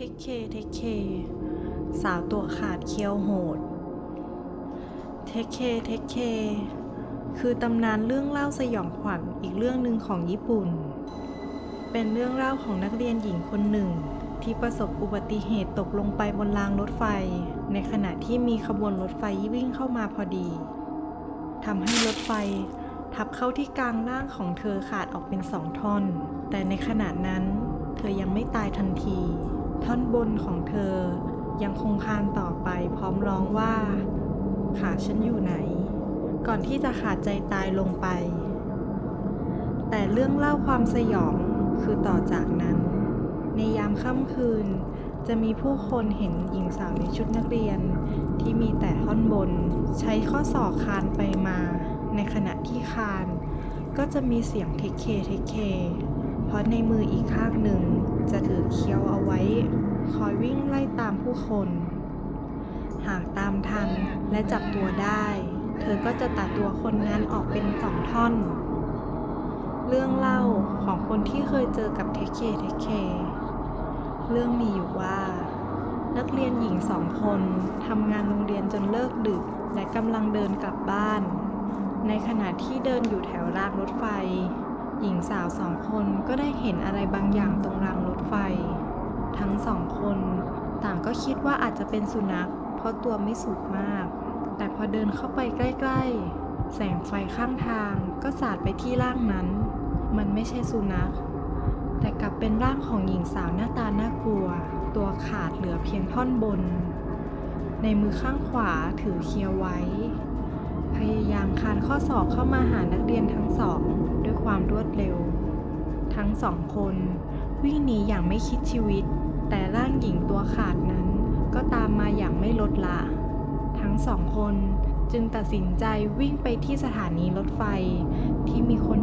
เคเทคเคสาวตัวขาดเคี้ยวโหด เทคเคเทคเคคือตำนานเรื่องเล่าสยองขวัญอีกเรื่องหนึ่งของญี่ปุ่น เป็นเรื่องเล่าของนักเรียนหญิงคนหนึ่ง ที่ประสบอุบัติเหตุตกลงไปบนรางรถไฟ ในขณะที่มีขบวนรถไฟวิ่งเข้ามาพอดีทำให้รถไฟ ทับเข้าที่กลางร่างของเธอขาดออกเป็นสองท่อน แต่ในขณะนั้น เธอยังไม่ตายทันที ท่อนบนของเธอยังคงคานต่อไปพร้อมร้องว่า ขาฉันอยู่ไหน ก่อนที่จะขาดใจตายลงไป แต่เรื่องเล่าความสยองคือต่อจากนั้น ในยามค่ำคืนจะมีผู้คนเห็นหญิงสาวในชุดนักเรียน ที่มีแต่ท่อนบน ใช้ข้อศอกคานไปมา ในขณะที่คาน ก็จะมีเสียงเทคเคเทคเค เพราะในมืออีกข้างหนึ่งจะถือเคี้ยวเอาไว้ คอยวิ่งไล่ตามผู้คน หากตามทันและจับตัวได้ เธอก็จะตัดตัวคนนั้นออกเป็นสองท่อน เรื่องเล่าของคนที่เคยเจอกับเทเคเทเค เรื่องมีอยู่ว่านักเรียนหญิงสองคนทำงานโรงเรียนจนเลิกดึก และกำลังเดินกลับบ้าน ในขณะที่เดินอยู่แถวรางรถไฟ หญิงสาวสองคนก็ได้เห็นอะไรบางอย่างตรงรางรถไฟ ทั้งสองคนต่างก็คิดว่าอาจจะเป็นสุนัข เพราะตัวไม่สูงมาก แต่พอเดินเข้าไปใกล้ ๆ แสงไฟข้างทางก็สาดไปที่ร่างนั้น มันไม่ใช่สุนัข แต่กลับเป็นร่างของหญิงสาวหน้าตาน่ากลัว ตัวขาดเหลือเพียงท่อนบน ในมือข้างขวาถือเคียวไว้ พยายามคานข้อสอบเข้ามาหานักเรียนทั้งสองด้วยความรวดเร็ว ทั้งสองคน วิ่งหนีอย่างไม่คิดชีวิต แต่ร่างหญิงตัวขาดนั้น ก็ตามมาอย่างไม่ลดละ ทั้งสองคนจึงตัดสินใจวิ่งไปที่สถานีรถไฟที่มีคน